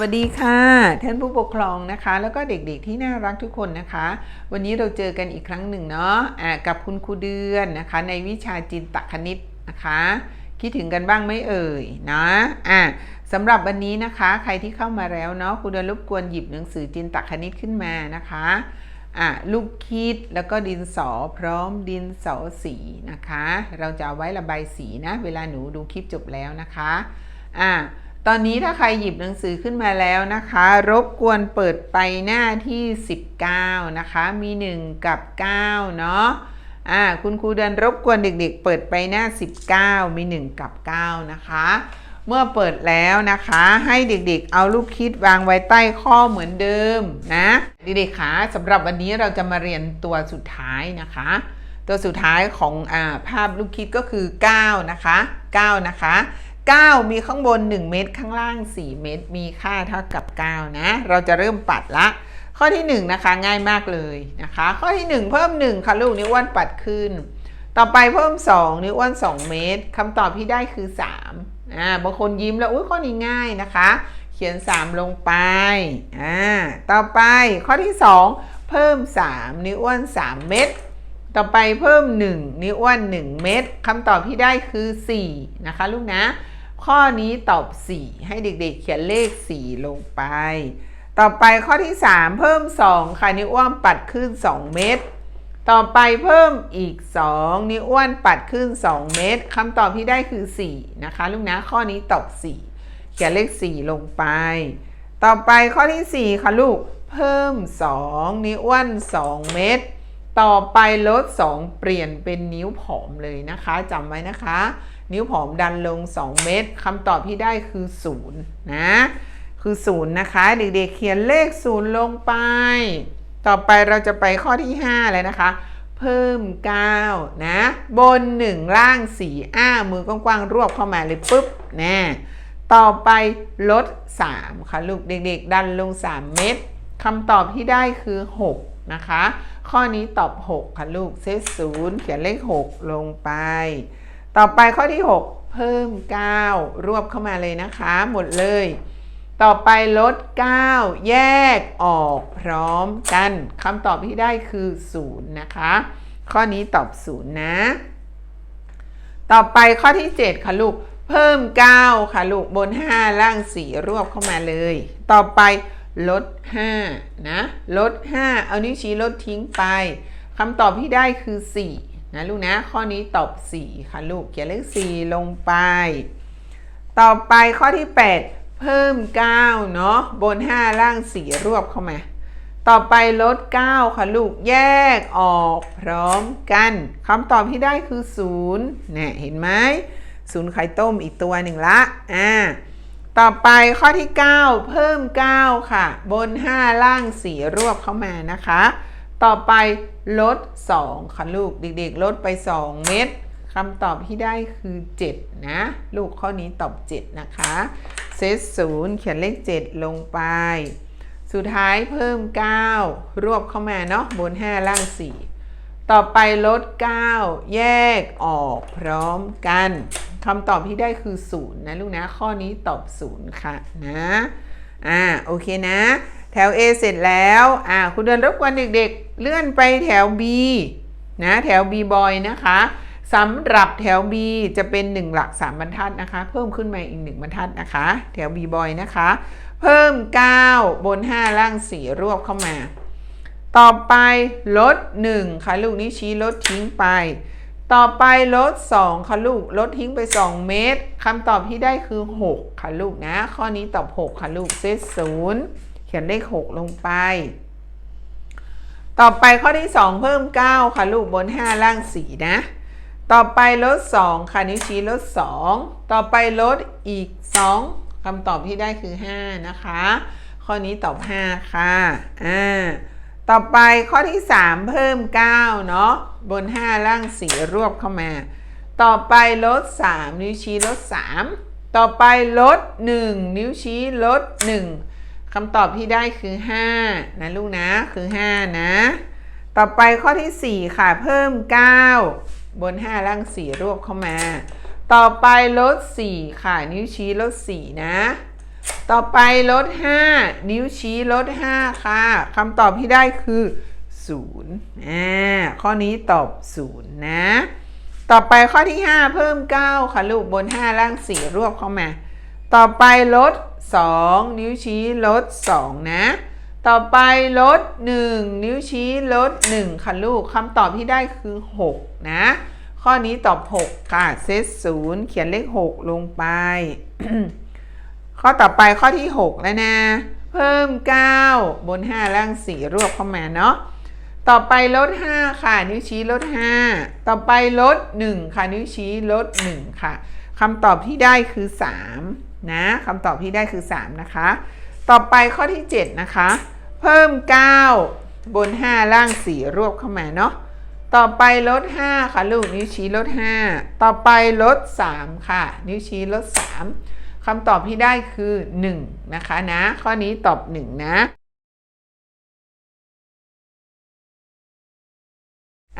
วัสดีค่ะท่านผู้ปกครองนะคะ แล้วก็เด็กๆที่น่ารักทุกคนนะคะ วันนี้เราเจอกันอีกครั้งหนึ่งเนาะะกับคุณครูเดือนนะคะ ในวิชาจินตคณิตนะคะ คิดถึงกันบ้างไหมเอ่ยนะอะสำหรับวันนี้นะคะ ใครที่เข้ามาแล้วเนาะครูเดือนรบกวนหยิบหนังสือจินตคณิตขึ้นมานะคะอะลูกคิดแล้วก็ดินสอพร้อมดินสอสีนะคะ เราจะเอาไว้ระบายสีนะ เวลาหนูดูคลิปจบแล้วนะคะอะ ตอนนี้ถ้าใครหยิบหนังสือขึ้นมาแล้วนะคะ รบกวนเปิดไปหน้าที่ 19 นะคะ มี 1 กับ 9 เนาะอ่าคุณครูเดินรบกวนเด็ก ๆ เปิดไปหน้า 19 มี 1 กับ 9 นะคะ เมื่อเปิดแล้วนะคะ ให้เด็กๆ เอาลูกคิดวางไว้ใต้ข้อเหมือนเดิมนะ เด็กๆคะสำหรับวันนี้เราจะมาเรียนตัวสุดท้ายนะคะ ตัวสุดท้ายของอาภาพลูกคิดก็คือ 9 นะคะ 9 นะคะ 9 มีข้างบน 1 เม็ดข้างล่าง 4 เม็ดมีค่าเท่ากับ 9 นะ เราจะเริ่มปัดละ ข้อที่ 1 นะคะ ง่ายมากเลยนะคะ ข้อที่ 1 เพิ่ม 1 ค่ะลูกนิ้วอ้วนปัดขึ้น ต่อไปเพิ่ม 2 นิ้วอ้วน 2 เมตรคำตอบที่ได้คือ 3 อ่า บางคนยิ้มแล้ว อุ้ยข้อนี้ง่ายนะคะ เขียน 3 ลงไป อ่า ต่อไปข้อที่ 2 เพิ่ม 3 นิ้วอ้วน 3 เม็ดต่อไปเพิ่ม 1 นิ้วอ้วน 1 เม็ดคำตอบที่ได้คือ 4 นะคะ ลูกนะ ข้อนี้ตอบ 4 ให้เด็กๆ เขียนเลข 4 ลงไป ต่อไปข้อที่ 3 เพิ่ม 2 ค่ะ นิ้วอ้วนปัดขึ้น 2 เม็ดต่อไปเพิ่มอีก 2 นิ้วอ้วนปัดขึ้น 2 เม็ดคำตอบที่ได้คือ 4 นะคะ ลูกนะข้อนี้ตอบ 4 เขียนเลข 4 ลงไป ต่อไปข้อที่ 4 ค่ะลูก เพิ่ม 2 นิ้วอ้วน 2 เม็ด ต่อไปลด 2 เปลี่ยนเป็นนิ้วผอมเลยนะคะจำไว้นะคะ นิ้วผอมดันลง 2 เม็ดคำตอบที่ได้คือ0นะคือ0นะคะเด็กๆเขียนเลข0ลงไป ต่อไปเราจะไปข้อที่ 5 เลยนะคะ เพิ่ม 9 นะ บน 1 ล่าง 4 อ้า มือกว้างๆรวบเข้ามาเลยปุ๊บแน่ต่อไปลด 3 ค่ะ ลูกเด็กๆ ดันลง 3 เม็ดคำตอบที่ได้คือ 6 นะคะ ข้อนี้ตอบ 6 ค่ะลูกเซตศูนย์เขียนเลข 6 ลงไป ต่อไปข้อที่ 6 เพิ่ม 9 รวบเข้ามาเลยนะคะ หมดเลย ต่อไปลด 9 แยกออกพร้อมกันคำตอบที่ได้คือ0นะคะ ข้อนี้ตอบ0นะ ต่อไปข้อที่ 7 ค่ะลูกเพิ่ม 9 ค่ะลูกบน 5 ล่าง 4 รวบเข้ามาเลย ต่อไป ลด5นะลด 5 เอานิ้วชี้ลดทิ้งไปคำตอบที่ได้คือ 4 นะลูกนะ ข้อนี้ตอบ 4 ค่ะลูกเขียนเลข 4 ลงไป ต่อไปข้อที่ 8 เพิ่ม 9 เนาะบน 5 ล่าง 4 รวบเข้ามา ต่อไปลด 9 ค่ะลูกแยกออกพร้อมกันคำตอบที่ได้คือ0เนี่ยเห็นไหมศูนย์ไข่ต้มอีกตัวหนึ่งละอ่า ต่อไปข้อที่ 9 เพิ่ม 9 ค่ะ บน 5 ล่าง 4 รวบเข้ามานะคะ ต่อไปลด 2 ค่ะลูกเด็กๆ ลดไป 2 เม็ดคำตอบที่ได้คือ 7 นะ ลูกข้อนี้ตอบ 7 นะคะเซตศูนย์เขียนเลข 7 ลงไป สุดท้ายเพิ่ม 9 รวบเข้ามาเนาะบน 5 ล่าง 4 ต่อไปลด 9 แยกออกพร้อมกัน คำตอบที่ได้คือ0นะลูกนะ ข้อนี้ตอบ0ค่ะนะอ่าโอเคนะ แถว A เสร็จแล้วอ่าคุณเดินรบกวนเด็กๆ เลื่อนไปแถว B นะแถว B boy นะคะสำหรับแถว B จะเป็น 1 หลัก 3 บรรทัดนะคะ เพิ่มขึ้นมาอีก 1 บรรทัดนะคะ แถว B boy นะคะ เพิ่ม 9 บน 5 ล่าง 4 รวบเข้ามา ต่อไปลด 1 ค่ะ ลูกนี้ชี้ลดทิ้งไป ต่อไปลด 2 ค่ะลูก ลดทิ้งไป 2 เมตรคำตอบที่ได้คือ 6 ค่ะลูกนะ ข้อนี้ตอบ 6 ค่ะลูกเซตศูนย์เขียนเลข 6 ลงไป ต่อไปข้อที่ 2 เพิ่ม 9 ค่ะลูกบน 5 ล่าง 4 นะ ต่อไปลด 2 ค่ะนิ้วชี้ลด 2 ต่อไปลดอีก 2คำตอบที่ได้คือ 5 นะคะ ข้อนี้ตอบ 5 ค่ะอ่า ต่อไปข้อที่ 3 เพิ่ม 9 เนาะบน 5 ล่าง 4 รวบเข้ามา ต่อไปลด 3 นิ้วชี้ลด 3 ต่อไปลด 1 นิ้วชี้ลด 1คำตอบที่ได้คือ 5 นะลูกนะคือ 5 นะ ต่อไปข้อที่ 4 ค่ะเพิ่ม 9 บน 5 ล่าง 4 รวบเข้ามา ต่อไปลด 4 ค่ะ นิ้วชี้ลด 4 นะ ต่อไปลด 5 นิ้วชี้ลด 5 ค่ะคำตอบที่ได้คือ0อ่าข้อนี้ตอบ 0 นะ ต่อไปข้อที่ 5 เพิ่ม 9 ค่ะลูกบน 5 ล่าง 4 รวบเข้ามา ต่อไปลด 2 นิ้วชี้ลด 2 นะ ต่อไปลด 1 นิ้วชี้ลด 1 ค่ะลูกคำตอบที่ได้คือ 6 นะ ข้อนี้ตอบ 6 ค่ะ เซต0เขียนเลข 6 ลงไป ข้อต่อไปข้อที่ 6 แล้วนะ เพิ่ม 9 บน 5 ล่าง 4 รวบเข้ามาเนาะต่อไปลด 5 ค่ะ นิ้วชี้ลด 5 ต่อไปลด 1 ค่ะ นิ้วชี้ลด 1 ค่ะคำตอบที่ได้คือ 3 นะคำตอบที่ได้คือ 3 นะคะ ต่อไปข้อที่ 7 นะคะ เพิ่ม 9 บน 5 ล่าง 4 รวบเข้ามาเนาะต่อไปลด 5 ค่ะ ลูกนิ้วชี้ลด 5 ต่อไปลด 3 ค่ะ นิ้วชี้ลด 3 คำตอบที่ได้คือ 1 นะคะนะ ข้อนี้ตอบ 1 นะ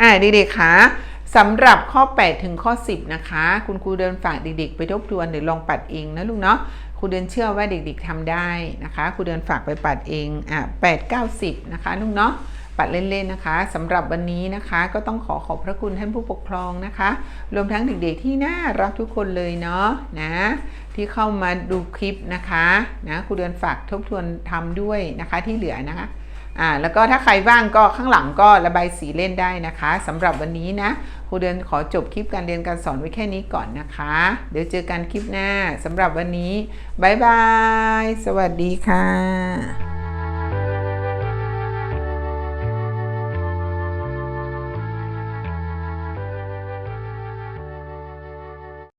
อ่าเด็กๆคะสำหรับข้อ 8 ถึงข้อ 10 นะคะ คุณครูเดินฝากเด็กๆ ไปทบทวนหรือลองปัดเองนะลูกเนาะครูเดินเชื่อว่าเด็กๆทำได้นะคะครูเดินฝากไปปัดเองอะ8 9 10 นะคะลูกเนาะ ปัดเล่นๆนะคะสำหรับวันนี้นะคะก็ต้องขอขอบพระคุณท่านผู้ปกครองนะคะ รวมทั้งเด็กๆที่น่ารักทุกคนเลยเนาะนะที่เข้ามาดูคลิปนะคะนะครูเดินฝากทบทวนทำด้วยนะคะที่เหลือนะคะอ่าแล้วก็ถ้าใครว่างก็ข้างหลังก็ระบายสีเล่นได้นะคะสำหรับวันนี้นะครูเดินขอจบคลิปการเรียนการสอนไว้แค่นี้ก่อนนะคะ เดี๋ยวเจอกันคลิปหน้าสำหรับวันนี้บายบายสวัสดีค่ะ